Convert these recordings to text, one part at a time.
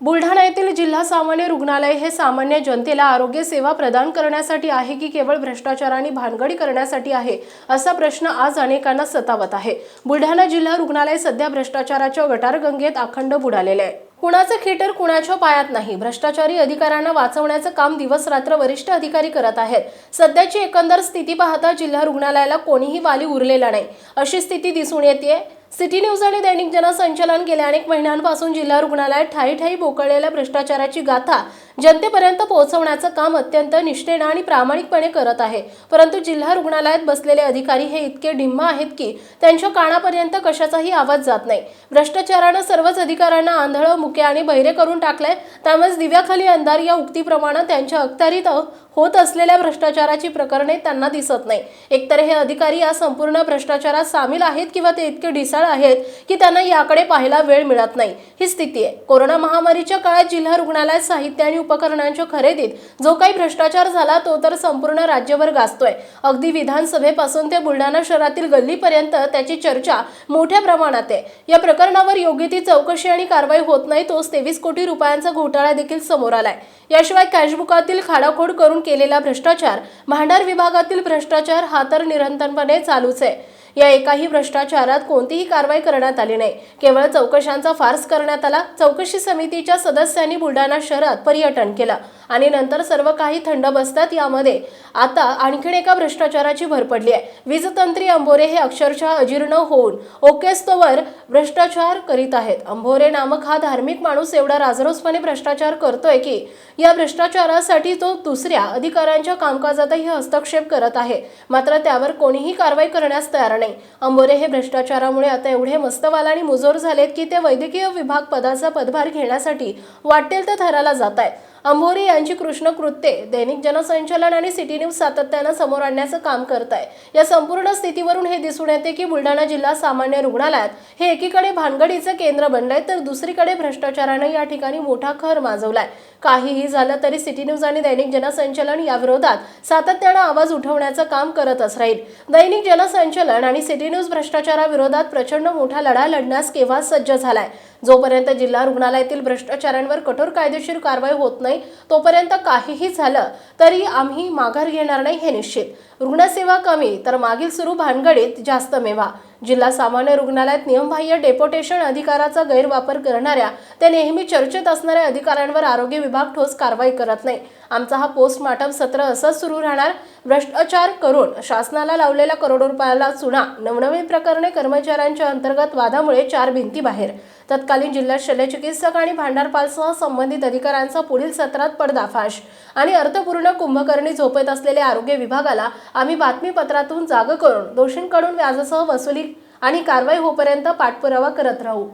बुलढाणा येथील जिल्हा सामान्य रुग्णालय हे सामान्य जनतेला आरोग्य सेवा प्रदान करण्यासाठी आहे की केवळ भ्रष्टाचाराने भानगडी करण्यासाठी आहे असा प्रश्न आज अनेकांना सतावत आहे. बुलढाणा जिल्हा रुग्णालय सध्या भ्रष्टाचाराच्या गटारगंगेत अखंड बुडालेले आहे. कुणाचं खेटर कुणाच्या पायात नाही? भ्रष्टाचारी अधिकाऱ्यांना वाचवण्याचं काम दिवस रात्र वरिष्ठ अधिकारी करत आहेत. सध्याची एकंदर स्थिती पाहता जिल्हा रुग्णालयाला कोणीही वाली उरलेला नाही. अशी स्थिती दिसून येते सिटी न्यूज आणि दैनिक जनसंचालन गेल्या अनेक महिन्यांपासून जिल्हा रुग्णालयात ठाई ठाई बोकळलेल्या भ्रष्टाचाराची गाथा जनतेपर्यंत पोहोचवण्याचं काम अत्यंत निष्ठेनं आणि प्रामाणिकपणे करत आहे. परंतु जिल्हा रुग्णालयात बसलेले अधिकारी हे इतके डिम्म आहेत की त्यांच्या कानापर्यंत कशाचाही आवाज जात नाही. भ्रष्टाचारानं सर्वच अधिकाऱ्यांना आंधळं मुके आणि बहिरे करून टाकलंय. त्यामुळेच दिव्याखाली अंधार या उक्तीप्रमाणे त्यांच्या अखत्यारीत होत असलेल्या भ्रष्टाचाराची प्रकरणे त्यांना दिसत नाही. एकतर हे अधिकारी या संपूर्ण भ्रष्टाचारात सामील आहेत किंवा ते इतके ढिसाळ आहेत की त्यांना याकडे पाहायला वेळ मिळत नाही. ही स्थिती आहे. कोरोना महामारीच्या काळात जिल्हा रुग्णालयात साहित्य आणि उपकरणांच्या खरेदीत जो काही भ्रष्टाचार झाला तो तर संपूर्ण राज्यभर गाजतोय. अगदी विधानसभेपासून ते बुलढाणा शहरातील गल्लीपर्यंत त्याची चर्चा मोठ्या प्रमाणात आहे. या प्रकरणावर योग्य ती चौकशी आणि कारवाई होत नाही तोच तेवीस कोटी रुपयांचा घोटाळा देखील समोर आलाय. याशिवाय कॅशबुकातील खाडाखोड करून केलेला भ्रष्टाचार भांडार विभागातील भ्रष्टाचार हा तर निरंतरपणे चालूच आहे. या एकाही भ्रष्टाचारात कोणतीही कारवाई करण्यात आली नाही. केवळ चौकशांचा फार्स करण्यात आला. चौकशी समितीच्या सदस्यांनी बुलढाणा शहरात पर्यटन केलं आणि नंतर सर्व काही थंड बसतात यामध्ये आता आणखीन एका भ्रष्टाचाराची भर पडली आहे. वीजतंत्री अंबोरे हे अक्षरशः अजीर्ण होऊन ओकेस्तोवर भ्रष्टाचार करीत आहेत. अंभोरे नामक हा धार्मिक माणूस एवढा राजरोसपणे भ्रष्टाचार करतोय की या भ्रष्टाचारासाठी तो दुसऱ्या अधिकाऱ्यांच्या कामकाजातही हस्तक्षेप करत आहे. मात्र त्यावर कोणीही कारवाई करण्यास तयार नाही. अंबोरे हे भ्रष्टाचारामुळे आता एवढे मस्तवाल आणि मुजोर झालेत की ते वैद्यकीय विभाग पदाचा पदभार घेण्यासाठी वाटेल त्या थराला जात आहेत अंभोरे यांची कृष्ण कृत्ये दैनिक जनसंचलन आणि सिटी न्यूज सातत्यानं समोर आणण्याचं काम करत आहे या संपूर्ण स्थितीवरून हे दिसून येते की बुलढाणा जिल्हा सामान्य रुग्णालयात हे एकीकडे भानगडीचं केंद्र बनलंय तर दुसरीकडे भ्रष्टाचारानं या ठिकाणी मोठा खर माजवलाय. काहीही झालं तरी सिटी न्यूज आणि दैनिक जनसंचलन या विरोधात सातत्यानं आवाज उठवण्याचं काम करतच राहील. दैनिक जनसंचलन आणि सिटी न्यूज भ्रष्टाचाराविरोधात प्रचंड मोठा लढा लढण्यास केव्हा सज्ज झालाय? जोपर्यंत जिल्हा रुग्णालयातील भ्रष्टाचारांवर कठोर कायदेशीर कारवाई होत नाही तोपर्यंत काहीही झालं तरी आम्ही माघार घेणार नाही हे निश्चित. रुग्णसेवा कमी तर मागील सुरू भानगडीत जास्त मेवा. जिल्हा सामान्य रुग्णालयात नियमबाह्य डेपोटेशन अधिकाराचा गैरवापर करणाऱ्या ते नेहमी चर्चेत असणाऱ्या अधिकाऱ्यांवर आरोग्य विभाग ठोस कारवाई करत नाही. आमचा हा पोस्टमार्टम सत्र असंच सुरू राहणार. भ्रष्टाचार करून शासनाला लावलेल्या करोडो रुपयाला चुना नवनवीन प्रकरणे कर्मचाऱ्यांच्या अंतर्गत वादामुळे चार भिंती बाहेर. तत्कालीन जिल्हा शल्यचिकित्सक आणि भांडारपालसह संबंधित अधिकाऱ्यांचा पुढील सत्रात पडदाफाश. आणि अर्थपूर्ण कुंभकर्णी झोपेत असलेल्या आरोग्य विभागाला आम्ही बातमीपत्रातून जाग करून दोषींकडून व्याजासह वसुली आणि कारवाई होईपर्यंत पाठपुरावा करत राहू.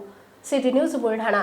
City news Buldhana.